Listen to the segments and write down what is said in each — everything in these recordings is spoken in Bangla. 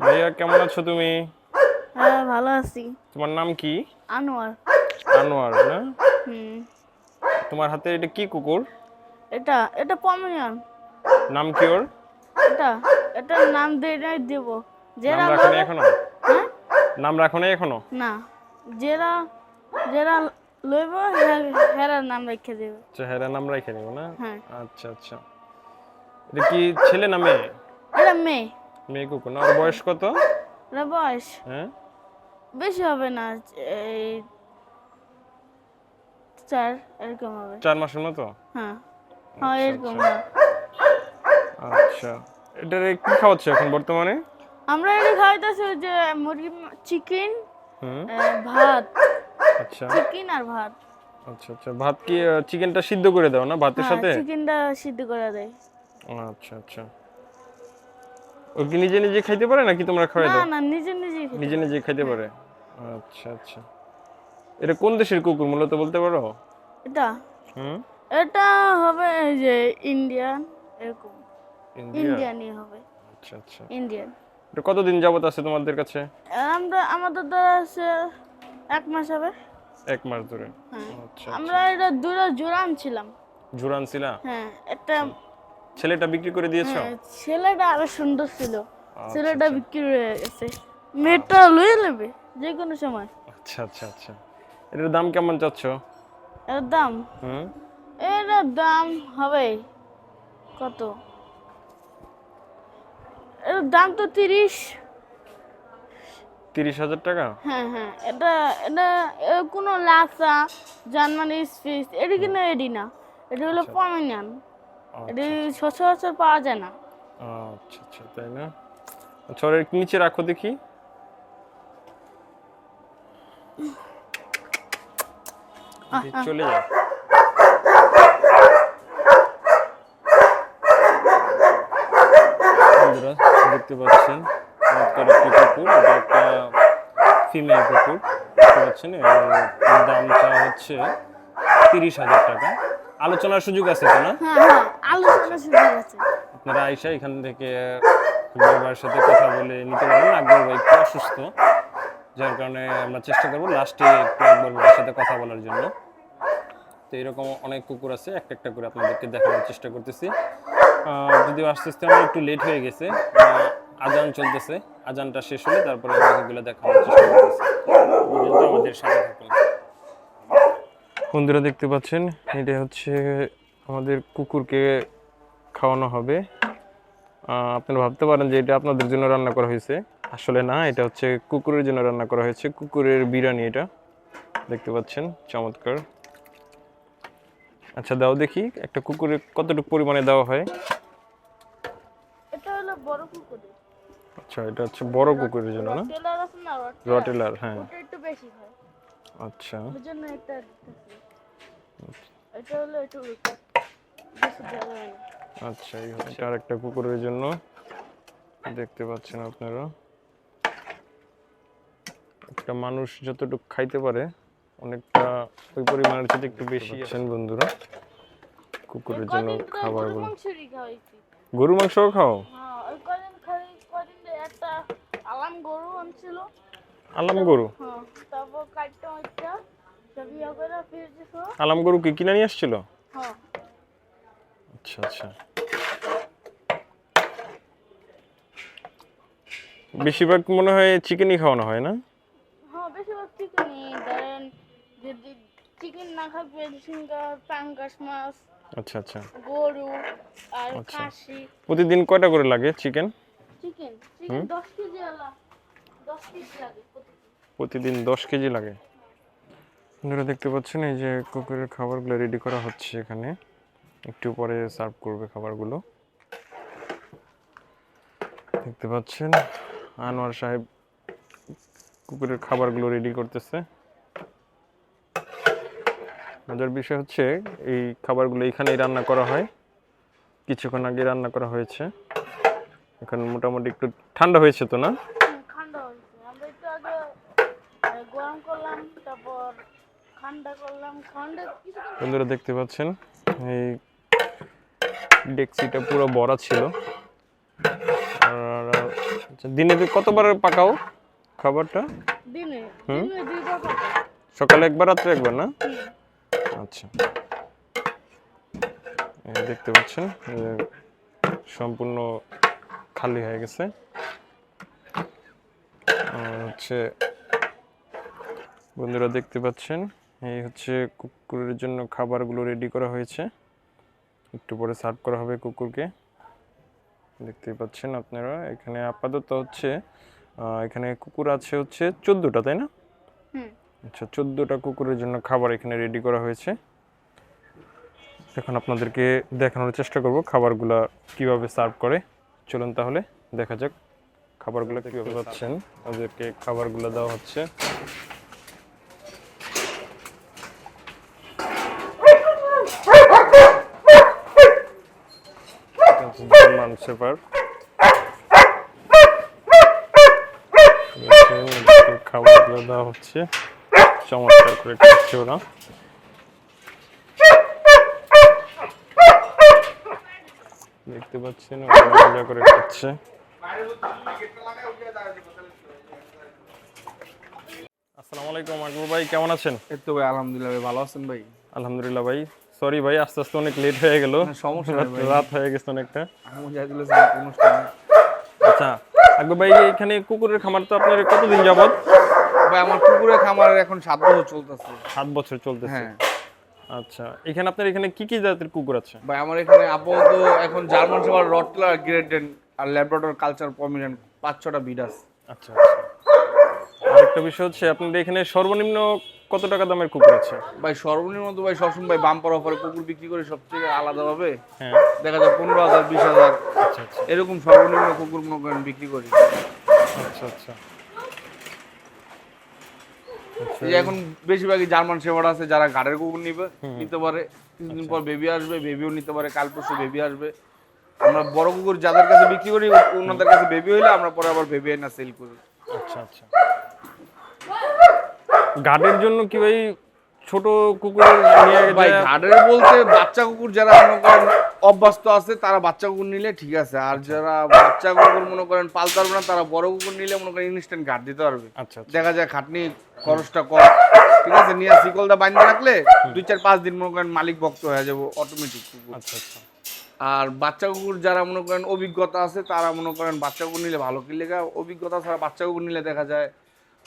ভাইয়া কেমন আছো তুমি? হ্যাঁ ভালো আছি। তোমার নাম কি? আনোয়ার। আনোয়ার না? হুম। তোমার হাতে এটা কি কুকুর? এটা এটা পমিয়ান। নাম কি ওর? এটা এটার নাম দিয়ে নাই দেব। যেরা নাম রাখো এখনও? হ্যাঁ? নাম রাখো নাই এখনও? না। যেরা যেরা লইব হেরার নাম রেখে দেবে। আচ্ছা হ্যাঁ নাম রাখে নিব না? হ্যাঁ। আচ্ছা আচ্ছা। এটা কি ছেলে না মেয়ে? এটা মেয়ে। মেয়ে কুকুর না? ওর বয়স কত? এটা বয়স। হ্যাঁ? বেশি হবে না এই চার এরকম হবে। চার মাসের মতো? হ্যাঁ। হ্যাঁ এরকম আচ্ছা। এটার কি খাওয়াচ্ছে এখন বর্তমানে? আমরা এটা খাওয়াইতেছি যে মুরগি চিকেন ভাত। আচ্ছা। চিকেন আর ভাত। আচ্ছা আচ্ছা। ভাত কি চিকেনটা সিদ্ধ করে দাও না ভাতের হ্যাঁ সাথে? চিকেনটা সিদ্ধ করে দেয়। আচ্ছা আচ্ছা। ও কি নিজে নিজে খাইতে পারে নাকি তোমরা খাওয়াই দাও? না নিজে নিজে নিজে নিজে খাইতে পারে। আচ্ছা আচ্ছা। এটা কোন দেশের কুকুর মূলত বলতে পারো? এটা। হুম? এটা হবে যে ইন্ডিয়ান এরকম। ইন্ডিয়ানই হবে। আচ্ছা আচ্ছা। ইন্ডিয়ান। এটা কতদিন যাবত আছে তোমাদের কাছে? আমরা আমাদের দ্বারা আছে এক মাস হবে। এক মাস ধরে। হ্যাঁ। আচ্ছা আমরা এটা দুটো জোড়া আনছিলাম জোরান ছিলা? হ্যাঁ একটা ছেলেটা বিক্রি করে দিয়েছ? হ্যাঁ, ছেলেটা আরও সুন্দর ছিল। আচ্ছা, ছেলেটা বিক্রি হয়ে গেছে। মেয়েটা লয়ে নেবে যে কোনো সময়। আচ্ছা আচ্ছা আচ্ছা। এটার দাম কেমন চাচ্ছ? এর দাম? হুম? এটার দাম হবে কত? এর দাম তো তিরিশ। তিরিশ হাজার টাকা? হ্যাঁ হ্যাঁ এটা এটা কোনো লাচা জার্মানি স্পিস এটি কিন্তু এডি না। এটা হলো পমিনিয়ান এটি সচরাচর পাওয়া যায় না। আচ্ছা আচ্ছা তাই না? আচ্ছা নিচে রাখো দেখি। দেখি, চলে যাও। বন্ধুরা দেখতে পাচ্ছেন চমৎকার একটি কুকুর এটা একটা ফিমেল কুকুর দেখতে পাচ্ছেন দামটা হচ্ছে তিরিশ হাজার টাকা। আলোচনার সুযোগ আছে তো না? হ্যাঁ হ্যাঁ আছে। আপনারা আইসা এখান থেকে ভাইয়ের সাথে কথা বলে নিতে পারবেন আকবর ভাই একটু অসুস্থ যার কারণে আমরা চেষ্টা করব লাস্টে একটু আকবর ভাইয়ের সাথে কথা বলার জন্য। তো এরকম অনেক কুকুর আছে একটা একটা করে আপনাদেরকে দেখানোর চেষ্টা করতেছি। যদিও আস্তে আস্তে আমার একটু লেট হয়ে গেছে আজান চলতেছে। আজানটা শেষ হলে তারপরে বাকিগুলো দেখানোর চেষ্টা করতেছি। আমাদের সাথে বন্ধুরা দেখতে পাচ্ছেন। এটা হচ্ছে আমাদের কুকুরকে খাওয়ানো হবে। আপনারা ভাবতে পারেন যে এটা আপনাদের জন্য রান্না করা হয়েছে। আসলে না এটা হচ্ছে কুকুরের জন্য রান্না করা হয়েছে। কুকুরের বিরিয়ানি এটা। দেখতে পাচ্ছেন চমৎকার। আচ্ছা দাও দেখি একটা কুকুরের কতটুকু পরিমাণে দেওয়া হয়? এটা হলো বড় পুকুরে আচ্ছা এটা হচ্ছে বড় কুকুরের জন্য না? রটেলার, হ্যাঁ। একটু বেশি হয়। আচ্ছা। এটা হলো একটু আচ্ছা এই হচ্ছে আর একটা কুকুরের জন্য। দেখতে পাচ্ছেন আপনারা। একটা মানুষ যতটুকু খাইতে পারে অনেকটা ওই পরিমাণের সাথে একটু বেশি আছেন বন্ধুরা। কুকুরের জন্য খাবার তো গরু মাংসও খাও? হ্যাঁ আলাম গরু আনছিল। আলাম গরু? হ্যাঁ তারপর আলাম গরু কি কিনে নিয়ে আসছিল? হ্যাঁ। আচ্ছা আচ্ছা। বেশিরভাগ মনে হয় চিকেনই খাওয়ানো হয় না? হ্যাঁ বেশিরভাগ চিকেনই ধরেন যদি চিকেন না খাবে সিঙ্গা পাঙ্গাস মাছ আচ্ছা আচ্ছা। গরু আর আচ্ছা। খাসি। প্রতিদিন কয়টা করে লাগে চিকেন চিকেন চিকেন দশ কেজি আলা। দশ কেজি লাগে প্রতিদিন। প্রতিদিন দশ কেজি লাগে? আপনারা দেখতে পাচ্ছেন এই যে কুকুরের খাবারগুলো রেডি করা হচ্ছে এখানে। একটু পরে সার্ভ করবে খাবারগুলো। দেখতে পাচ্ছেন, আনোয়ার সাহেব কুকুরের খাবারগুলো রেডি করতেছে। মজার বিষয় হচ্ছে, এই খাবারগুলো এখানেই রান্না করা হয়। কিছুক্ষণ আগে রান্না করা হয়েছে। এখন মোটামুটি একটু ঠান্ডা হয়েছে তো না হুম, ঠান্ডা হয়েছে আমরা একটু আগে আহ, গরম করলাম তারপর ঠান্ডা করলাম ঠান্ডা কিছুক্ষণ বন্ধুরা দেখতে পাচ্ছেন এই ডেক্সিটা পুরো ভরা ছিল। আর আচ্ছা, দিনে কতবার পাকাও খাবারটা? দিনে সকালে একবার রাত্রে একবার না? আচ্ছা। দেখতে পাচ্ছেন সম্পূর্ণ খালি হয়ে গেছে। হচ্ছে বন্ধুরা দেখতে পাচ্ছেন এই হচ্ছে কুকুরের জন্য খাবারগুলো রেডি করা হয়েছে। একটু পরে সার্ভ করা হবে কুকুরকে। দেখতেই পাচ্ছেন আপনারা এখানে আপাতত হচ্ছে এখানে কুকুর আছে হচ্ছে চোদ্দোটা তাই না? আচ্ছা চোদ্দোটা কুকুরের জন্য খাবার এখানে রেডি করা হয়েছে। এখন আপনাদেরকে দেখানোর চেষ্টা করব খাবারগুলা কীভাবে সার্ভ করে। চলুন তাহলে দেখা যাক খাবারগুলো কীভাবে পাচ্ছেন। ওদেরকে খাবারগুলো দেওয়া হচ্ছে। শেপার্ড খাবারগুলো দেওয়া হচ্ছে চমৎকার করে খাচ্ছে ওরা দেখতে পাচ্ছেন ওরা মজা করে খাচ্ছে আসসালামু আলাইকুম আকবর ভাই কেমন আছেন? এই তো ভাই আলহামদুলিল্লাহ ভাই ভালো আছেন ভাই? আলহামদুলিল্লাহ ভাই। সরি ভাই আস্তে আস্তে অনেক লেট হয়ে গেল। সমস্যা। রাত হয়ে গেছে অনেকটা। আচ্ছা আকবর ভাই এখানে কুকুরের খামার তো আপনার কতদিন যাবত ভাই আমার কুকুরের খামার এখন সাত বছর চলতেছে। সাত বছর চলতেছে। হ্যাঁ। আচ্ছা এখানে আপনার এখানে কি কি জাতের কুকুর আছে? ভাই আমার এখানে আপাতত এখন German shepherd rottweiler great dane আর ল্যাব্রাডর কালচার পমিনেন্ট পাঁচ ছটা বিড আছে। আচ্ছা আচ্ছা। আরেকটা বিষয় হচ্ছে আপনাদের এখানে সর্বনিম্ন কত টাকা দামের কুকুর আছে? ভাই সর্বনিম্ন তো ভাই সবসময় ভাই বাম্পার অফারে কুকুর বিক্রি করে সবথেকে আলাদাভাবে হ্যাঁ। দেখা যায় পনেরো হাজার বিশ হাজার। আচ্ছা আচ্ছা। এরকম সর্বনিম্ন কুকুর মনে করেন বিক্রি করি। আচ্ছা আচ্ছা। এই যে এখন বেশিরভাগই জার্মান শেপার্ড আছে যারা ঘাড়ের কুকুর নিবে নিতে পারে। কিছুদিন পর বেবি আসবে বেবিও নিতে পারে কাল পরশু বেবি আসবে। আমরা বড় কুকুর যাদের কাছে বিক্রি করি ওনাদের কাছে বেবি হইলে আমরা পরে আবার বেবি এনে সেল করি। আচ্ছা আচ্ছা। গার্ডের জন্য কি ভাই ছোট কুকুর নিয়ে ভাই ঘাড়ের বলতে বাচ্চা কুকুর যারা মনে করেন অভ্যস্ত আছে তারা বাচ্চা কুকুর নিলে ঠিক আছে। আর যারা বাচ্চা কুকুর মনে করেন পালতে পারবে না তারা বড় কুকুর নিলে মনে করেন ইনস্ট্যান্ট ঘাট দিতে পারবে। আচ্ছা আচ্ছা। দেখা যায় খাটনি খরচটা কম। ঠিক আছে নিয়ে শিকলদা বান্ধে রাখলে দুই চার পাঁচ দিন মনে করেন মালিক ভক্ত হয়ে যাব অটোমেটিক কুকুর। আচ্ছা আচ্ছা। আর বাচ্চা কুকুর যারা মনে করেন অভিজ্ঞতা আছে তারা মনে করেন বাচ্চা কুকুর নিলে ভালো। কি লেগা অভিজ্ঞতা ছাড়া বাচ্চা কুকুর নিলে দেখা যায়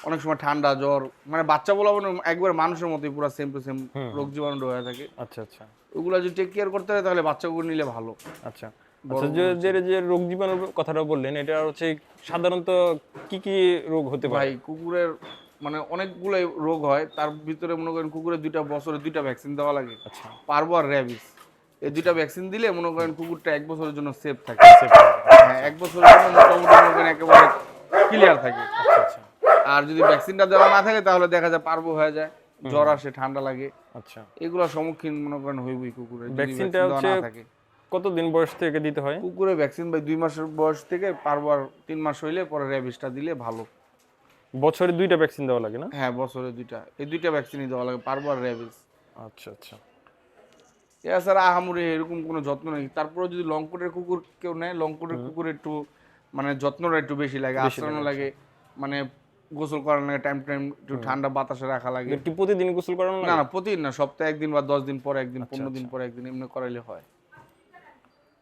অনেক সময় ঠান্ডা জ্বর মানে বাচ্চা বলা মানে একবার মানুষের মতোই পুরো সেম টু সেম রোগ জীবাণু হয়ে থাকে। আচ্ছা আচ্ছা। ওগুলো যদি টেক কেয়ার করতে হয় তাহলে বাচ্চাগুলো নিলে ভালো। আচ্ছা। আচ্ছা যে রোগ জীবাণুর কথাটা বললেন এটা হচ্ছে সাধারণত কি কি রোগ হতে পারে? ভাই কুকুরের মানে অনেকগুলো রোগ হয়। তার ভিতরে মনে করেন কুকুরের দুইটা বছরে দুইটা ভ্যাকসিন দেওয়া লাগে। আচ্ছা। পারব আর র্যাবিস এই দুইটা ভ্যাকসিন দিলে মনে করেন কুকুরটা এক বছরের জন্য সেফ থাকে। সেফ। হ্যাঁ এক বছরের জন্য মোটামুটি মনে করেন একেবারে ক্লিয়ার থাকে। আচ্ছা। আর যদি ভ্যাকসিনটা দেওয়া না থাকে তাহলে দেখা যায় পারব হয়ে যায় জ্বর আসে ঠান্ডা লাগে। আচ্ছা। এগুলোর সম্মুখীন মনে করেন হইবই কুকুরের ভ্যাকসিনটা হচ্ছে কতদিন বয়স থেকে দিতে হয়? কুকুরের ভ্যাকসিন ভাই দুই মাসের বয়স থেকে পারব আর তিন মাস হইলে পরে র্যাবিসটা দিলে ভালো। বছরে দুইটা ভ্যাকসিন দেওয়া লাগে না? হ্যাঁ বছরে দুইটা। এই দুইটা ভ্যাকসিনই দেওয়া লাগে পারব আর র্যাবিস আচ্ছা আচ্ছা। এছাড়া আহামরি এরকম কোনো যত্ন নেই। তারপরে যদি লং কুকুর কেউ নেয় লং কোটের কুকুর একটু মানে যত্নটা একটু বেশি লাগে আশ্রানো লাগে মানে গোসল করানো লাগে টাইম টাইম একটু ঠান্ডা বাতাসে রাখা লাগে। কি প্রতিদিন গোসল করানো না না প্রতিদিন না সপ্তাহে একদিন বা দশ দিন পরে একদিন আচ্ছা, পনেরো দিন পরে একদিন এমনি করাইলে হয়।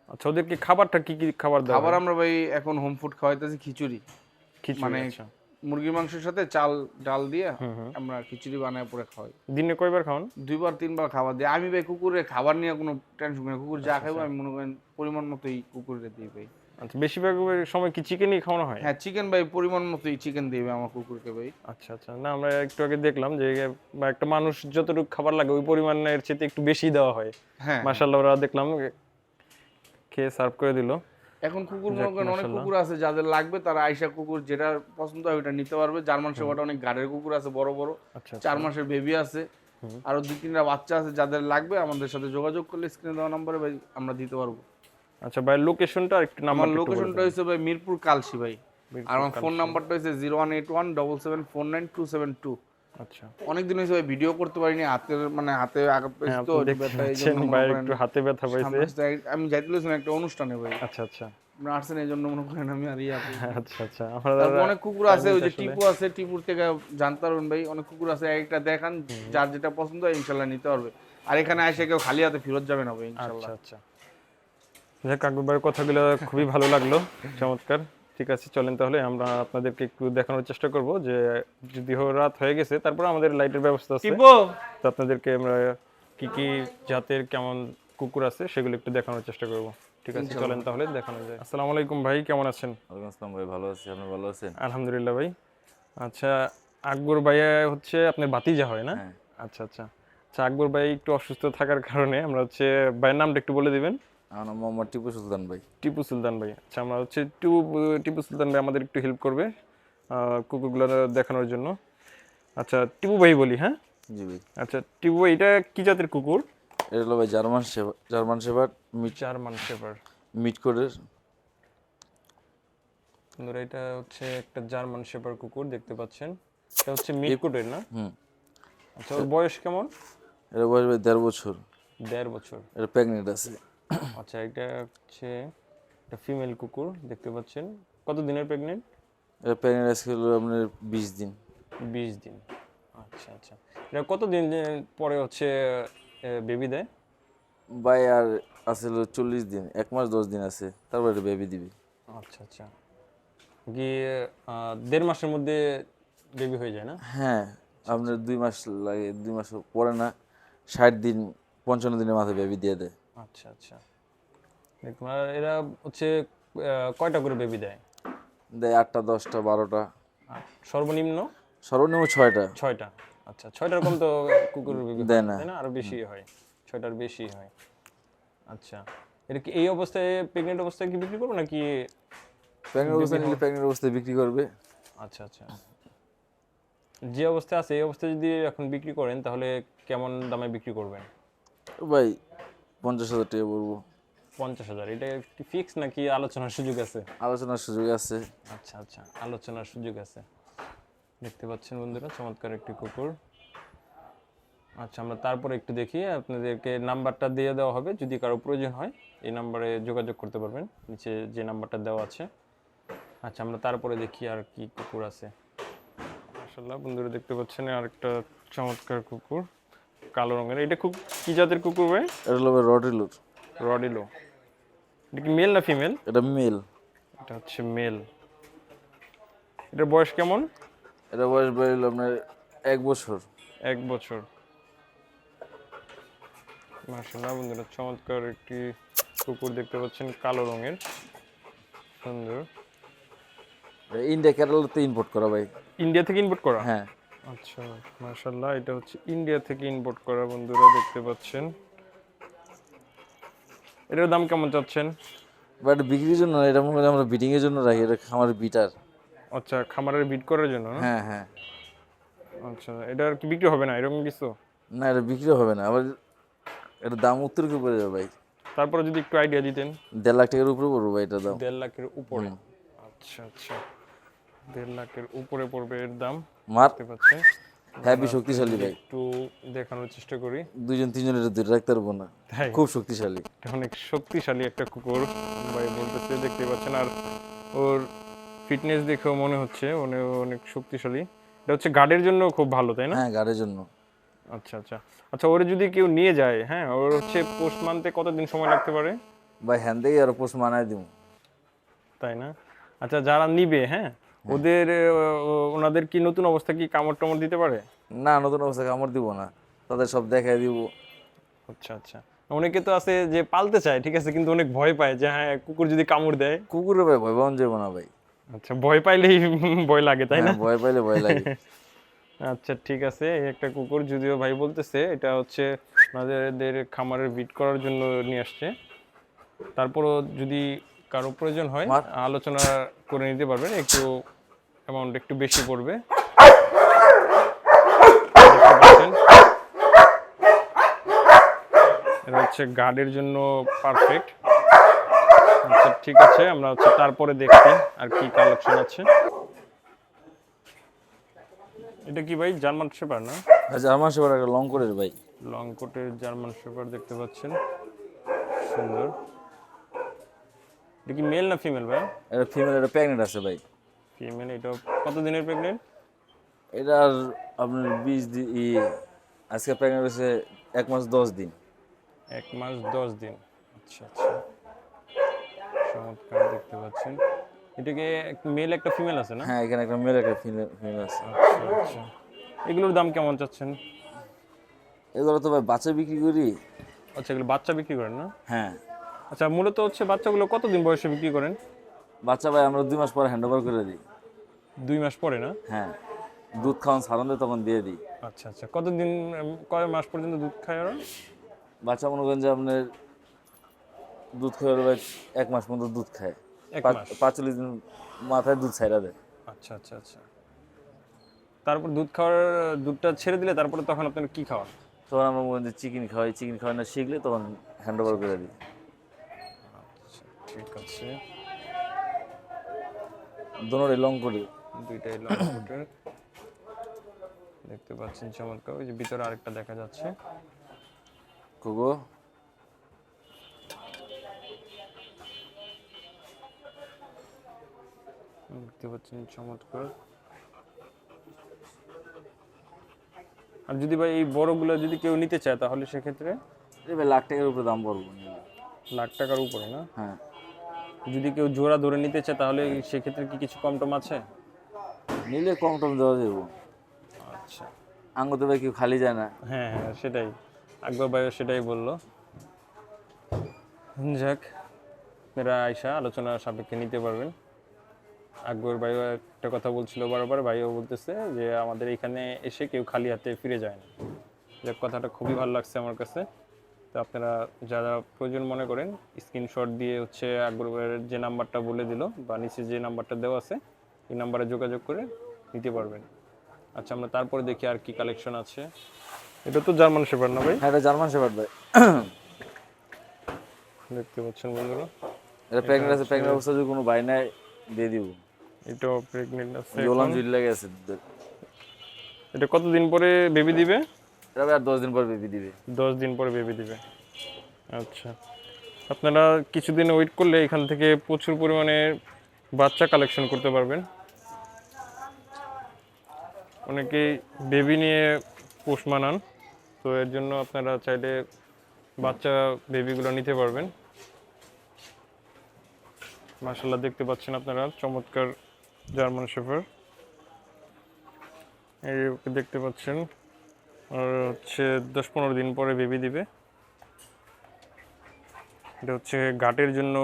আচ্ছা ওদেরকে খাবারটা কি কি খাবার দেওয়া হয়? আমরা ভাই এখন হোম ফুড খাওয়াইতেছি খিচুড়ি। খিচুড়ি মানে আচ্ছা। মুরগির মাংসের সাথে চাল ডাল দিয়ে। আমরা খিচুড়ি বানায় পরে খাওয়াই। দিনে কয়বার খাওয়ান? দুইবার তিনবার খাবার দিই। আমি ভাই কুকুরের খাবার নিয়ে কোনো টেনশন করি না। কুকুর আচ্ছা, যা খাইবো আমি মনে করেন পরিমাণ মতোই কুকুরে দিই ভাই। আচ্ছা বেশিরভাগ সময় কি চিকেনই খাওয়ানো হয়? হ্যাঁ চিকেন ভাই পরিমাণ মতোই চিকেন দিবে আমার কুকুরকে ভাই। আচ্ছা আচ্ছা। না আমরা একটু আগে দেখলাম যে একটা মানুষ যতটুকু খাবার লাগে ওই পরিমাণের চেয়ে একটু বেশি দেওয়া হয়। হ্যাঁ মাশাআল্লাহ ওরা দেখলাম খেয়ে সার্ভ করে দিল। এখন কুকুর মনে করেন অনেক কুকুর আছে যাদের লাগবে তারা আইসা কুকুর যেটা পছন্দ হয় ওটা নিতে পারবে। জার্মান শেফার্ড অনেক গাড়ির কুকুর আছে বড় বড়। আচ্ছা চার মাসের বেবি আছে। আরও দুই তিনটা বাচ্চা আছে যাদের লাগবে আমাদের সাথে যোগাযোগ করলে স্ক্রিনে দেওয়া নম্বরে ভাই আমরা দিতে পারব। আচ্ছা ভাই লোকেশনটা একটু নাম্বার লোকেশনটা হচ্ছে ভাই মিরপুর কালসি ভাই। আর আমার ফোন নাম্বারটা হচ্ছে zero one eight one double seven four nine two seven two আচ্ছা। অনেকদিন হয়েছে ভাই ভিডিও করতে পারিনি হাতের মানে হাতে আঘাত পেয়েছি হ্যাঁ তো ব্যথা এই জন্য ভাই একটু হাতে ব্যথা পাইছে। আমি যাইতেছিলাম একটা অনুষ্ঠানে ভাই। আচ্ছা আচ্ছা। আসছেন এই জন্য মনে করেন আমি আর ইয়া আচ্ছা আচ্ছা। আমরা অনেক কুকুর আছে ওই যে টিপু আছে টিপুর থেকে জানতে পারবেন ভাই অনেক কুকুর আছে একটা দেখান যার যেটা পছন্দ হয় ইনশাল্লাহ নিতে পারবে। আর এখানে এসে কেউ খালি হাতে ফেরত যাবে না ভাই ইনশাল্লাহ। আচ্ছা আচ্ছা। যাক আকবর ভাইয়ের কথাগুলো খুবই ভালো লাগল। চমৎকার। ঠিক আছে চলেন তাহলে আমরা আপনাদেরকে একটু দেখানোর চেষ্টা করব যে যদিও রাত হয়ে গেছে তারপর আমাদের লাইটের ব্যবস্থা আছে। তো আপনাদেরকে আমরা কি কি জাতের কেমন কুকুর আছে সেগুলো একটু দেখানোর চেষ্টা করব। ঠিক আছে চলেন তাহলে দেখানো যায়। আসসালামু আলাইকুম ভাই কেমন আছেন? ওয়ালাইকুম আসসালাম ভাই ভালো আছি। আপনি ভালো আছেন? আলহামদুলিল্লাহ ভাই। আচ্ছা আকবর ভাইয়া হচ্ছে আপনার ভাতিজা হয় না? হ্যাঁ। আচ্ছা আচ্ছা। আচ্ছা আকবর ভাই একটু অসুস্থ থাকার কারণে আমরা হচ্ছে ভাইয়ের নামটা একটু বলে দিবেন। আমার টিপু সুলতান ভাই। টিপু সুলতান ভাই। আচ্ছা আমরা হচ্ছে টিপু টিপু সুলতান ভাই আমাদের একটু হেল্প করবে কুকুরগুলো দেখানোর জন্য। আচ্ছা টিপু ভাই বলি হ্যাঁ? জি ভাই। আচ্ছা টিপু ভাই এটা কি জাতের কুকুর? এটা হলো ভাই জার্মান সেবা জার্মান সেবার মিট জার্মান শেপার মিট বন্ধুরা এটা হচ্ছে একটা জার্মান শেপার কুকুর দেখতে পাচ্ছেন। এটা হচ্ছে মিরকুটের না? হুম। আচ্ছা ওর বয়স কেমন? এটা বয়স ভাই দেড় বছর। দেড় বছর। এটা প্রেগনেন্ট আছে। আচ্ছা এটা হচ্ছে একটা ফিমেল কুকুর দেখতে পাচ্ছেন। কত দিনের প্রেগনেন্ট এটা প্রেগনেন্ট হলো আপনার বিশ দিন। বিশ দিন। আচ্ছা আচ্ছা। এটা কত দিন পরে হচ্ছে বেবি দেয়? ভাই আর আছে চল্লিশ দিন এক মাস দশ দিন আছে তারপর এটা বেবি দিবি। আচ্ছা আচ্ছা। গিয়ে দেড় মাসের মধ্যে বেবি হয়ে যায় না? হ্যাঁ আপনার দুই মাস লাগে দুই মাস পরে না ষাট দিন পঞ্চান্ন দিনের মাথায় বেবি দিয়ে দেয়। আচ্ছা আচ্ছা। দেখুন আর এরা হচ্ছে কয়টা করে বেবি দেয়? দেয় আটটা দশটা বারোটা। সর্বনিম্ন? সর্বনিম্ন ছয়টা। ছয়টা। আচ্ছা ছয়টার কম তো কুকুরের বেবি দেয় না। তাই না? আরও বেশি হয়। ছয়টার বেশি হয়। আচ্ছা। এটা কি এই অবস্থায় প্রেগনেন্ট অবস্থায় কি বিক্রি করব নাকি প্রেগনেন্ট অবস্থায় নিলে প্রেগনেন্ট অবস্থায় বিক্রি করবে। আচ্ছা আচ্ছা। যে অবস্থায় আছে এই অবস্থায় যদি এখন বিক্রি করেন তাহলে কেমন দামে বিক্রি করবেন? ভাই পঞ্চাশ হাজার টাকা পড়ব। পঞ্চাশ হাজার এটা কি ফিক্স নাকি আলোচনার সুযোগ আছে? আলোচনার সুযোগ আছে। আচ্ছা আচ্ছা আলোচনার সুযোগ আছে। দেখতে পাচ্ছেন বন্ধুরা চমৎকার একটি কুকুর। আচ্ছা আমরা তারপরে একটু দেখি আপনাদেরকে নাম্বারটা দিয়ে দেওয়া হবে যদি কারও প্রয়োজন হয় এই নাম্বারে যোগাযোগ করতে পারবেন নিচে যে নাম্বারটা দেওয়া আছে। আচ্ছা আমরা তারপরে দেখি আর কি কুকুর আছে। মাশাল্লাহ বন্ধুরা দেখতে পাচ্ছেন আরেকটা চমৎকার কুকুর। কালো রঙের। এটা খুব কি জাতের কুকুর ভাই? এটা হলো রডিলুর। রডিলো। এটা কি মেল না ফিমেল? এটা মেল। এটা হচ্ছে মেল। এটার বয়স কেমন? এটা বয়স হলো আপনার এক বছর। এক বছর। মার্শাল্লাহ বন্ধুরা চমৎকার একটি কুকুর দেখতে পাচ্ছেন কালো রঙের। সুন্দর। ইন্ডিয়া কেরালাতে ইম্পোর্ট করা ভাই। ইন্ডিয়া থেকে ইম্পোর্ট করা? হ্যাঁ। আচ্ছা মার্শাল্লাহ এটা হচ্ছে ইন্ডিয়া থেকে ইম্পোর্ট করা বন্ধুরা দেখতে পাচ্ছেন। এটার দাম কেমন চাচ্ছেন? বাট বিক্রির জন্য এটা মনে হয় আমরা বিটিং এর জন্য রাখি এটা আমার বিটার আচ্ছা খামারের বিট করার জন্য না? হ্যাঁ হ্যাঁ। আচ্ছা এটার কি বিক্রি হবে না এরকম কিছু? না এটা বিক্রি হবে না আবার এটা দাম উত্তর কি পড়ে যাবে ভাই? তারপরে যদি একটু আইডিয়া দিতেন। দেড় লাখ টাকার উপরে পড়বে ভাই এটার দাম। দেড় লাখের উপরে? আচ্ছা আচ্ছা। দেড় লাখের উপরে পড়বে এর দাম। মার দেখতে পাচ্ছেন। হ্যাপি শক্তিশালী ভাই। একটু দেখানোর চেষ্টা করি। দুইজন তিনজন এটা ধরে রাখতে পারব না। খুব শক্তিশালী। অনেক শক্তিশালী একটা কুকুর ভাই বলতেছে দেখতে পাচ্ছেন। আর ওর ফিটনেস দেখেও মনে হচ্ছে মনে অনেক শক্তিশালী। এটা হচ্ছে গার্ডের জন্য খুব ভালো তাই না? হ্যাঁ গার্ডের জন্য। আচ্ছা আচ্ছা। আচ্ছা ওরে যদি কেউ নিয়ে যায় হ্যাঁ ওর হচ্ছে পোস্ট মানতে কতদিন সময় লাগতে পারে? ভাই হ্যান আর পোস্ট মানায় দিব। তাই না? আচ্ছা যারা নিবে হ্যাঁ ওদের ওনাদের কি নতুন অবস্থা কি কামড় টামড় দিতে পারে? না নতুন অবস্থা কামড় দিব না। তাদের সব দেখাই দিব। আচ্ছা আচ্ছা। অনেকে তো আছে যে পালতে চায় ঠিক আছে কিন্তু অনেক ভয় পায় যে হ্যাঁ কুকুর যদি কামড় দেয়। কুকুরে ভাই ভয় পাওয়া যাব না ভাই। আচ্ছা ভয় পাইলেই ভয় লাগে তাই না? হ্যাঁ, ভয় পাইলে ভয় লাগে। আচ্ছা ঠিক আছে এই একটা কুকুর যদিও ভাই বলতেছে এটা হচ্ছে আমাদের খামারের বিট করার জন্য নিয়ে আসছে। তারপরও যদি কারও প্রয়োজন হয় আলোচনা করে নিতে পারবেন একটু অ্যামাউন্ট একটু বেশি পড়বে। এটা হচ্ছে গার্ডের জন্য পারফেক্ট আচ্ছা ঠিক আছে আমরা হচ্ছে তারপরে দেখছি আর কি কালেকশন আছে। এটা কি ভাই জার্মান শেপার না? আমার সবার একটা লং কোটের ভাই। লং কোটের জার্মান শেপার দেখতে পাচ্ছেন। সুন্দর। এটা কি মেল না ফিমেল ভাই? এটা ফিমেল এটা প্রেগনেন্ট আছে ভাই। ফিমেল এটা কত দিনের প্রেগনেন্ট এটার আপনার বিশ দিন ই আজকে প্রেগনেন্ট হয়েছে এক মাস দশ দিন। এক মাস দশ দিন। আচ্ছা আচ্ছা। চমৎকার দেখতে পাচ্ছেন। এটাকে মেল একটা ফিমেল আছে না? হ্যাঁ এখানে একটা মেল একটা ফিমেল ফিমেল আছে। আচ্ছা আচ্ছা। এগুলোর দাম কেমন চাচ্ছেন? এগুলো তো ভাই বাচ্চা বিক্রি করি। আচ্ছা এগুলো বাচ্চা বিক্রি করেন না? হ্যাঁ। আচ্ছা মূলত হচ্ছে বাচ্চাগুলো কতদিন বয়সে বিক্রি করেন? বাচ্চা ভাই আমরা দুই মাস পরে হ্যান্ড ওভার করে দিই। দুই মাস পরে না? হ্যাঁ। দুধ খাওয়ান দেয় তখন দিয়ে দিই। আচ্ছা আচ্ছা। কতদিন কয় মাস পর্যন্ত দুধ খায় ওরা? বাচ্চা মনে করেন যে আপনার দুধ খাওয়ার ভাই এক মাস পর্যন্ত দুধ খায়। এক পাঁচ- মাস। পাঁচচল্লিশ দিন মাথায় দুধ ছাইরা দেয়। আচ্ছা আচ্ছা আচ্ছা। তারপর দুধ খাওয়ার দুধটা ছেড়ে দিলে তারপরে তখন আপনার কি খাওয়ান? তখন আমরা মনে যে চিকেন খাওয়াই। চিকেন খাওয়ানো শিখলে তখন হ্যান্ড ওভার করে দিই। আচ্ছা ঠিক আছে। দোনোটাই লং করি। দুইটাই লং ফুটের। দেখতে পাচ্ছেন চমৎকার। ওই যে ভিতরে আরেকটা দেখা যাচ্ছে। কোকো দেখতে পাচ্ছেন চমৎকার। আর যদি ভাই এই বড়গুলো যদি কেউ নিতে চায় তাহলে সেক্ষেত্রে লাখ টাকার উপরে দাম পড়ব লাখ টাকার উপরে না? হ্যাঁ। যদি কেউ জোড়া ধরে নিতে চায় তাহলে সেক্ষেত্রে কি কিছু কম টম আছে? নিলে কম টম দেওয়া যাব। আচ্ছা। আঙ্গুতে ভাই কেউ খালি যায় না। হ্যাঁ হ্যাঁ সেটাই। আকবর ভাইও সেটাই বলল। যাক এরা আয়সা আলোচনা সাপেক্ষে নিতে পারবেন। আকবর ভাইও একটা কথা বলছিল বারবার ভাইও বলতেছে যে আমাদের এখানে এসে কেউ খালি হাতে ফিরে যায় না। যাক কথাটা খুবই ভালো লাগছে আমার কাছে। তো আপনারা যারা প্রয়োজন মনে করেন স্ক্রিনশট দিয়ে হচ্ছে ভাইয়ের যে নাম্বারটা বলে দিল বা নিচে যে নাম্বারটা দেওয়া আছে এই নাম্বারে যোগাযোগ করে নিতে পারবেন। আচ্ছা আমরা তারপরে দেখি আর কি কালেকশন আছে। এটা তো জার্মান শেপার না ভাই? হ্যাঁ এটা জার্মান শেপার্ড ভাই। দেখতে পাচ্ছেন বন্ধুরা। এটা প্রেগনেন্ট আছে প্রেগনেন্ট অবস্থা যদি কোনো বাই নাই দিয়ে দিব। এটা প্রেগনেন্ট আছে জোলাম এখন। জুড়ি লাগে আছে এটা কতদিন পরে বেবি দিবে? এটা আর দশ দিন পর বেবি দিবে। দশ দিন পরে বেবি দিবে। আচ্ছা। আপনারা কিছুদিন ওয়েট করলে এখান থেকে প্রচুর পরিমাণে বাচ্চা কালেকশন করতে পারবেন। অনেকেই বেবি নিয়ে পোষ মানান, তো এর জন্য আপনারা চাইলে বাচ্চা বেবিগুলো নিতে পারবেন। মার্শাল্লাহ দেখতে পাচ্ছেন আপনারা, চমৎকার জার্মান শেফার এই দেখতে পাচ্ছেন আর হচ্ছে দশ পনেরো দিন পরে বেবি দিবে। এটা হচ্ছে গাটের জন্য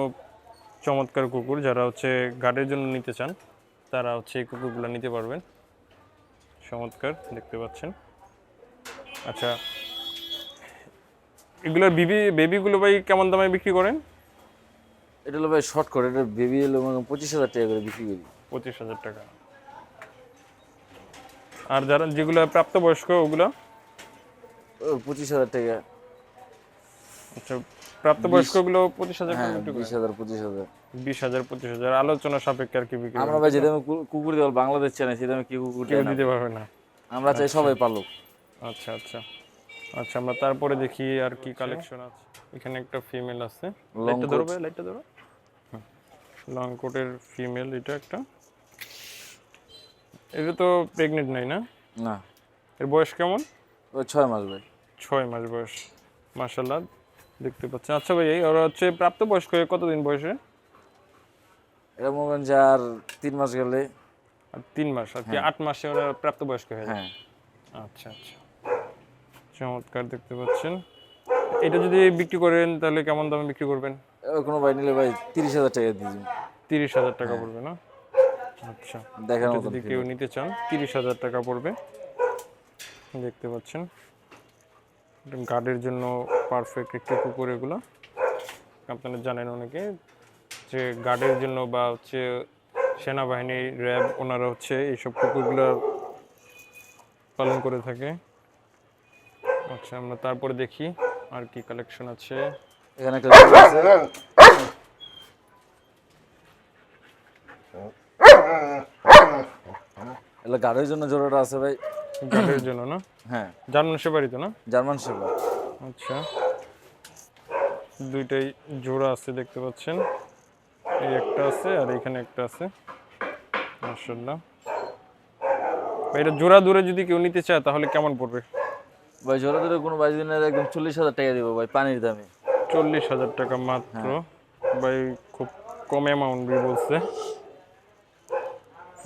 চমৎকার কুকুর। যারা হচ্ছে গাটের জন্য নিতে চান তারা হচ্ছে এই কুকুরগুলো নিতে পারবেন। চমৎকার দেখতে পাচ্ছেন। আচ্ছা এগুলোর বিবি বেবিগুলো ভাই কেমন দামে বিক্রি করেন? এটা হলো ভাই শর্ট করে এটা বেবি হলো পঁচিশ হাজার টাকা করে বিক্রি করি। পঁচিশ হাজার টাকা। আর যারা যেগুলো প্রাপ্তবয়স্ক ওগুলো? পঁচিশ হাজার টাকা। আচ্ছা প্রাপ্তবয়স্কগুলো পঁচিশ হাজার হ্যাঁ বিশ হাজার পঁচিশ হাজার। বিশ হাজার পঁচিশ হাজার আলোচনা সাপেক্ষে আর কি বিক্রি আমরা ভাই যে কুকুর দেওয়াল বাংলাদেশ চ্যানেল কি কুকুর। দিতে পারবে না। আমরা চাই সবাই পালুক। আচ্ছা আচ্ছা। আচ্ছা আমরা তারপরে দেখি আর কি কালেকশন আছে। এখানে একটা ফিমেল আছে। লাইটটা ধরো ভাই লাইটটা ধরো। লং কোটের ফিমেল এটা একটা। এটা তো প্রেগনেন্ট নাই না? না। এর বয়স কেমন? ওই ছয় মাস ভাই। ছয় মাস বয়স। মার্শাল্লাহ দেখতে পাচ্ছেন। আচ্ছা ভাই ওরা হচ্ছে প্রাপ্তবয়স্ক হয়ে কতদিন বয়সে? এটা মনে করেন যে আর তিন মাস গেলে। আর তিন মাস আর কি আট মাসে ওরা প্রাপ্তবয়স্ক হয়ে যায়? হ্যাঁ। আচ্ছা আচ্ছা। চমৎকার দেখতে পাচ্ছেন। এটা যদি বিক্রি করেন তাহলে কেমন দামে বিক্রি করবেন? কোনো ভাই নিলে ভাই তিরিশ হাজার টাকা দিয়ে তিরিশ হাজার টাকা পড়বে না? আচ্ছা দেখার যদি কেউ নিতে চান তিরিশ হাজার টাকা পড়বে। দেখতে পাচ্ছেন। গার্ডের জন্য পারফেক্ট একটি কুকুর এগুলো। আপনারা জানেন অনেকে যে গার্ডের জন্য বা হচ্ছে সেনাবাহিনী, র্যাব ওনারা হচ্ছে এইসব কুকুরগুলো পালন করে থাকে। আচ্ছা আমরা তারপরে দেখি আর কি কালেকশন আছে। এখানে একটা গাড়ির জন্য জোড়াটা আছে ভাই। গার্ডের জন্য না? হ্যাঁ। জার্মান সেবারই তো না? জার্মান শেপার আচ্ছা। দুইটাই জোড়া আছে দেখতে পাচ্ছেন। এই একটা আছে আর এখানে একটা আছে। মাশাআল্লাহ। ভাই এটা জোড়া দূরে যদি কেউ নিতে চায় তাহলে কেমন পড়বে? ভাই জোড়া দূরে কোনো বাইশ দিনের একদম চল্লিশ হাজার টাকা দিব ভাই পানির দামে। চল্লিশ হাজার টাকা মাত্র। ভাই খুব কম অ্যামাউন্ট বলছে।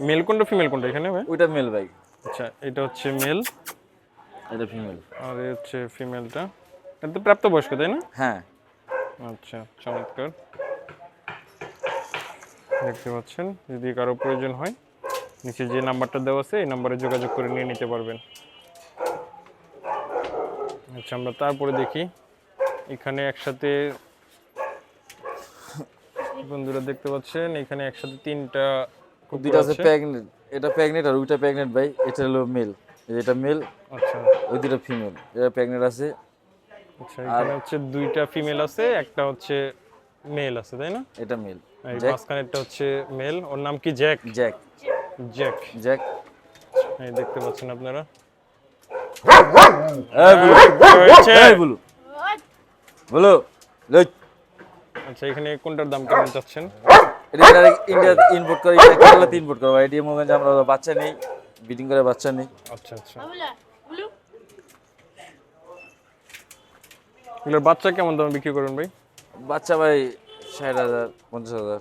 মেল কোনটা ফিমেল কোনটা এখানে ভাই? ওইটা মেল ভাই। আচ্ছা এটা হচ্ছে মেল এটা ফিমেল আর এই হচ্ছে ফিমেলটা এটা তো প্রাপ্তবয়স্ক তাই না? হ্যাঁ। আচ্ছা চমৎকার। দেখতে পাচ্ছেন যদি কারও প্রয়োজন হয় নিচে যে নাম্বারটা দেওয়া আছে এই নাম্বারে যোগাযোগ করে নিয়ে নিতে পারবেন। আচ্ছা আমরা তারপরে দেখি এখানে একসাথে বন্ধুরা দেখতে পাচ্ছেন এখানে একসাথে তিনটা দুইটা আছে। প্রেগনেন্ট এটা প্রেগনেন্ট আর ওইটা প্রেগনেন্ট ভাই এটা হলো মেল এটা মেল আচ্ছা। ওই দুটো ফিমেল এটা প্রেগনেন্ট আছে। আচ্ছা এখানে হচ্ছে দুইটা ফিমেল আছে একটা হচ্ছে মেল আছে তাই না? এটা মেল এই মাঝখানেরটা হচ্ছে মেল ওর নাম কি? জ্যাক জ্যাক জ্যাক জ্যাক এই দেখতে পাচ্ছেন আপনারা? বুলু হয়েছে। এই বুলু আচ্ছা এখানে কোনটার দাম কেমন চাচ্ছেন? এটা ইন্ডিয়া ইম্পোর্ট করে এটা কেরালাতে ইম্পোর্ট করে? ভাই মনে করেন আমরা বাচ্চা নেই বিডিং করে বাচ্চা নেই। আচ্ছা আচ্ছা। এগুলোর বাচ্চা কেমন দামে বিক্রি করবেন ভাই? বাচ্চা ভাই ষাট হাজার পঞ্চাশ হাজার।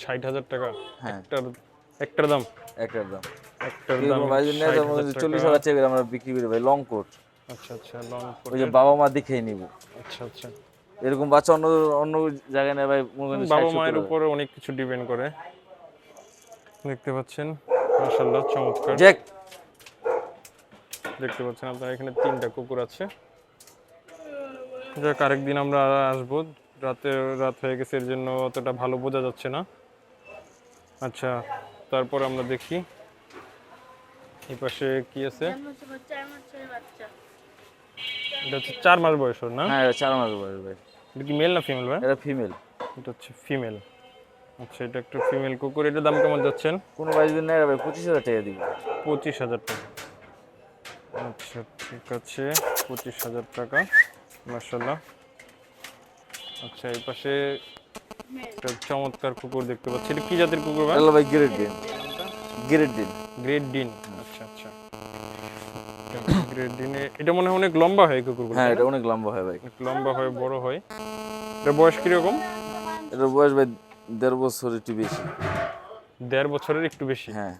ষাট হাজার টাকা? হ্যাঁ। একটার একটার দাম? একটার দাম। একটার দাম কোনো বাইশ দিন নেয় 60,000 তার মধ্যে টাকা। চল্লিশ হাজার টাকা আমরা বিক্রি করি ভাই লং কোট আচ্ছা আচ্ছা লং ওই যে বাবা মা দেখেই নিব। আচ্ছা আচ্ছা। এরকম বাচ্চা অন্য অন্য জায়গায় নেয় ভাই বাবা মায়ের উপরে অনেক কিছু ডিপেন্ড করে। দেখতে পাচ্ছেন মাশাআল্লাহ চমৎকার। জ্যাক! দেখতে পাচ্ছেন আপনারা এখানে তিনটা কুকুর আছে। যাক আরেকদিন আমরা আসব। রাতে রাত হয়ে গেছে এর জন্য অতটা ভালো বোঝা যাচ্ছে না। আচ্ছা তারপর আমরা দেখি। এই পাশে কি আছে? চার এটা হচ্ছে চার মাস বয়স না? হ্যাঁ চার মাস বয়স ভাই। এটা কি মেল না ফিমেল ভাই? এটা ফিমেল এটা হচ্ছে ফিমেল আচ্ছা এটা একটা ফিমেল কুকুর এটার দাম কেমন যাচ্ছেন? কোনো বাইশ দিন নেয় ভাই পঁচিশ হাজার টাকা দিব। পঁচিশ হাজার টাকা। আচ্ছা ঠিক আছে পঁচিশ হাজার টাকা মার্শাল্লাহ আচ্ছা এই পাশে একটা চমৎকার কুকুর দেখতে পাচ্ছি। এটা কি জাতের কুকুর ভাই? ভাই গ্রেড দিন গ্রেড দিন গ্রেট ডিন আচ্ছা আচ্ছা। গ্রেট ডিনে এটা মনে হয় অনেক লম্বা হয় কুকুরগুলো হ্যাঁ এটা অনেক লম্বা হয় ভাই। লম্বা হয় বড় হয়। এটা বয়স কীরকম? এটার বয়স ভাই দেড় বছর একটু বেশি। দেড় বছরের একটু বেশি? হ্যাঁ।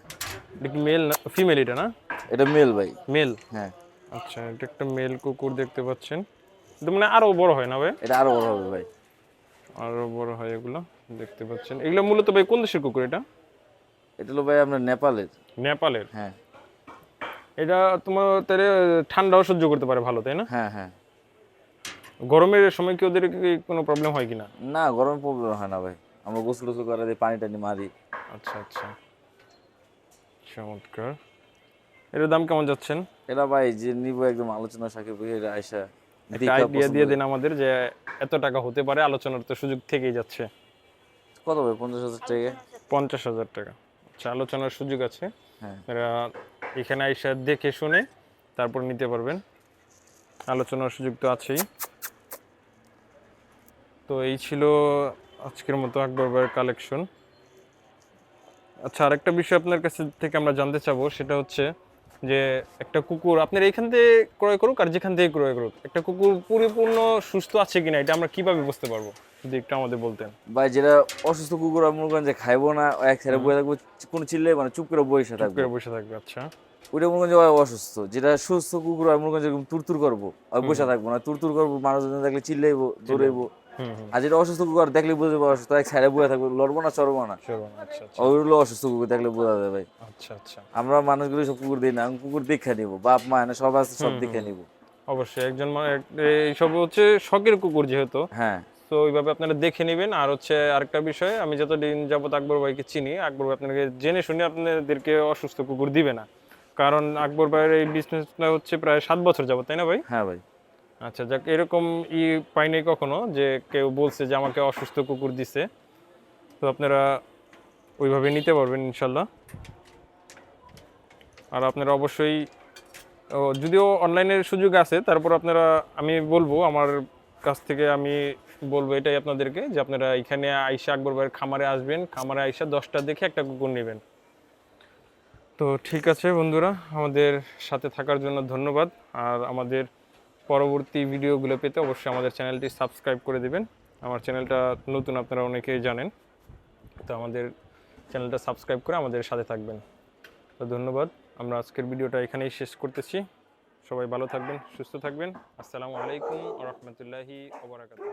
এটা কি মেল না ফিমেল এটা না? এটা মেল ভাই। মেল? হ্যাঁ। আচ্ছা এটা একটা মেল কুকুর দেখতে পাচ্ছেন। এটা মানে আরও বড় হয় না ভাই? এটা আরও বড় হবে ভাই। আরও বড় হয় এগুলো দেখতে পাচ্ছেন। এগুলো মূলত ভাই কোন দেশের কুকুর এটা? এটা হলো ভাই আপনার নেপালের। নেপালের? হ্যাঁ। এটা তোমার তাহলে ঠান্ডাও সহ্য করতে পারে ভালো তাই না? হ্যাঁ হ্যাঁ। গরমের সময় কি ওদের কোনো প্রবলেম হয় কিনা? না গরম প্রবলেম হয় না ভাই। আমরা গোসল টোসল করে দিই পানি টানি মারি। আচ্ছা আচ্ছা। চমৎকার। এটার দাম কেমন যাচ্ছেন? এটা ভাই যে নিব একদম আলোচনা সাকিব ভাই এটা আইসা একটা আইডিয়া দিয়ে। দিন আমাদের যে এত টাকা হতে পারে আলোচনার তো সুযোগ থেকেই যাচ্ছে। কত ভাই পঞ্চাশ হাজার টাকা। পঞ্চাশ হাজার টাকা। আচ্ছা আলোচনার সুযোগ আছে। হ্যাঁ। এরা এখানে আইসা দেখে শুনে তারপর নিতে পারবেন। আলোচনার সুযোগ তো আছেই। তো এই ছিল আজকের মতো আকবর ভাইয়ের কালেকশন আচ্ছা আরেকটা বিষয় আপনার কাছে থেকে আমরা জানতে চাবো, সেটা হচ্ছে যে একটা কুকুর আপনার এইখান থেকে ক্রয় করুক আর যেখান থেকে ক্রয় করুক, একটা কুকুর পরিপূর্ণ সুস্থ আছে কিনা, এটা আমরা কীভাবে বুঝতে পারব? যদি একটু আমাদের বলতেন। ভাই যেটা অসুস্থ কুকুর মনে করেন যে খাইবো না এক সাইডে বসে থাকব কোনো চিল্লে মানে চুপ করে বসে থাকবে করে বসে থাকবে আচ্ছা। ওইটা মনে করেন অসুস্থ। যেটা সুস্থ কুকুর হয় মনে করেন যেরকম তুরতুর করব আর বসে থাকব না। তুরতুর করব মানুষজন দেখলে চিল্লাইবো দৌড়াইবো। আর যেটা অসুস্থ কুকুর দেখলে বুঝতে পারব অসুস্থ এক সাইডে বসে থাকব লড়বো না চড়বো না। আচ্ছা আচ্ছা। ওইগুলো অসুস্থ কুকুর দেখলে বোঝা যায় ভাই। আচ্ছা আচ্ছা। আমরা মানুষগুলো সব কুকুর দিই না কুকুর দেখে নিবো বাপ মা এনে সব আছে সব দেখে নিবো। অবশ্যই একজন মানে এইসব হচ্ছে শখের কুকুর যেহেতু। হ্যাঁ। তো ওইভাবে আপনারা দেখে নেবেন। আর হচ্ছে আরেকটা বিষয় আমি যতদিন যাবত আকবর ভাইকে চিনি আকবর ভাই আপনাকে জেনে শুনে আপনাদেরকে অসুস্থ কুকুর দিবে না। কারণ আকবর ভাইয়ের এই বিজনেসটা হচ্ছে প্রায় সাত বছর যাবত তাই না ভাই? হ্যাঁ ভাই। আচ্ছা যাক এরকম ই পাইনি কখনো যে কেউ বলছে যে আমাকে অসুস্থ কুকুর দিছে। তো আপনারা ওইভাবে নিতে পারবেন ইনশাল্লাহ আর আপনারা অবশ্যই যদিও অনলাইনের সুযোগ আছে তারপর আপনারা আমি বলব আমার কাছ থেকে আমি বলব এটাই আপনাদেরকে যে আপনারা এখানে আইসা আকবর ভাইয়ের খামারে আসবেন, খামারে আইসা দশটা দেখে একটা কুকুর নেবেন। তো ঠিক আছে বন্ধুরা, আমাদের সাথে থাকার জন্য ধন্যবাদ। আর আমাদের পরবর্তী ভিডিওগুলো পেতে অবশ্যই আমাদের চ্যানেলটি সাবস্ক্রাইব করে দেবেন। আমার চ্যানেলটা নতুন, আপনারা অনেকেই জানেন। তো আমাদের চ্যানেলটা সাবস্ক্রাইব করে আমাদের সাথে থাকবেন। তো ধন্যবাদ, আমরা আজকের ভিডিওটা এখানেই শেষ করতেছি। সবাই ভালো থাকবেন, সুস্থ থাকবেন। আসসালামু আলাইকুম রহমতুল্লাহি ওবরাকাতুহ